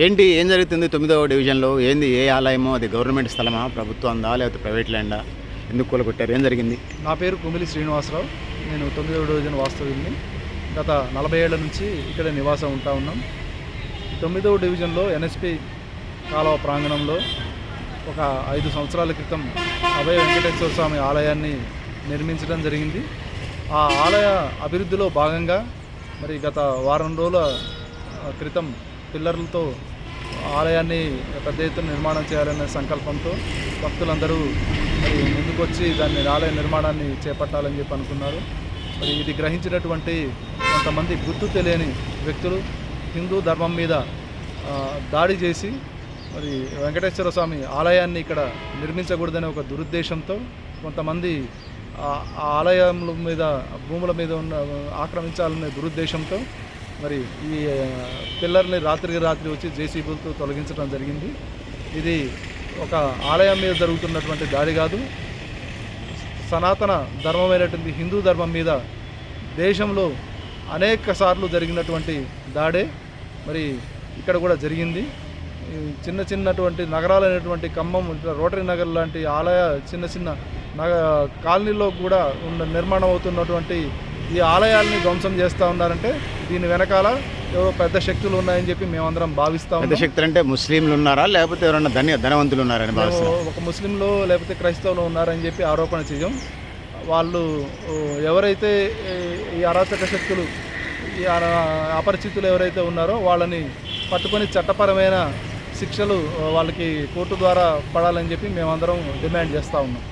ఏంటి ఏం జరుగుతుంది తొమ్మిదవ డివిజన్లో? ఏంది ఏ ఆలయమో? అది గవర్నమెంట్ స్థలమా? ప్రభుత్వందా? లేకపోతే ప్రైవేట్ ల్యాండా? ఎందుకు కూలగొట్టారు? ఏం జరిగింది? నా పేరు కుమిలి శ్రీనివాసరావు. నేను తొమ్మిదవ డివిజన్ వాస్తవ్యుని గత నలభై ఏళ్ళ నుంచి ఇక్కడ నివాసం ఉంటా ఉన్నాం. తొమ్మిదవ డివిజన్లో ఎన్ఎస్పి కాలువ ప్రాంగణంలో ఒక ఐదు సంవత్సరాల క్రితం అభయ వెంకటేశ్వర స్వామి ఆలయాన్ని నిర్మించడం జరిగింది. ఆ ఆలయ అభివృద్ధిలో భాగంగా మరి గత వారం రోజుల క్రితం పిల్లర్లతో ఆలయాన్ని పెద్ద ఎత్తున నిర్మాణం చేయాలనే సంకల్పంతో భక్తులందరూ మరి ముందుకొచ్చి దాన్ని ఆలయ నిర్మాణాన్ని చేపట్టాలని చెప్పి అనుకున్నారు. మరి ఇది గ్రహించినటువంటి కొంతమంది గుర్తు తెలియని వ్యక్తులు హిందూ ధర్మం మీద దాడి చేసి మరి వెంకటేశ్వర స్వామి ఆలయాన్ని ఇక్కడ నిర్మించకూడదనే ఒక దురుద్దేశంతో కొంతమంది ఆలయముల మీద భూముల మీద ఉన్న ఆక్రమించాలనే దురుద్దేశంతో మరి ఈ పిల్లర్ని రాత్రికి రాత్రి వచ్చి జేసీబీలతో తొలగించడం జరిగింది. ఇది ఒక ఆలయం మీద జరుగుతున్నటువంటి దాడి కాదు. సనాతన ధర్మమైనటువంటి హిందూ ధర్మం మీద దేశంలో అనేక సార్లు జరిగినటువంటి దాడే. మరి ఇక్కడ కూడా జరిగింది. చిన్న చిన్నటువంటి నగరాలైనటువంటి ఖమ్మం రోటరీ నగర్ లాంటి ఆలయ చిన్న చిన్న నగ కాలనీలో కూడా ఉన్న నిర్మాణం అవుతున్నటువంటి ఈ ఆలయాల్ని ధ్వంసం చేస్తూ ఉన్నారంటే దీని వెనకాల ఏవో పెద్ద శక్తులు ఉన్నాయని చెప్పి మేమందరం భావిస్తా పెద్ద ఉన్నాం. శక్తులు అంటే ముస్లింలు ఉన్నారా? లేకపోతే ఎవరన్నా ధని ధనవంతులు ఉన్నారని భావిస్తున్నారు? ఒక ముస్లింలో లేకపోతే క్రైస్తవులు ఉన్నారని చెప్పి ఆరోపణ చేయం. వాళ్ళు ఎవరైతే ఈ- అరాచక శక్తులు ఈ అపరిచితులు ఎవరైతే ఉన్నారో వాళ్ళని పట్టుకొని చట్టపరమైన శిక్షలు వాళ్ళకి కోర్టు ద్వారా పడాలని చెప్పి మేమందరం డిమాండ్ చేస్తూ ఉన్నాం.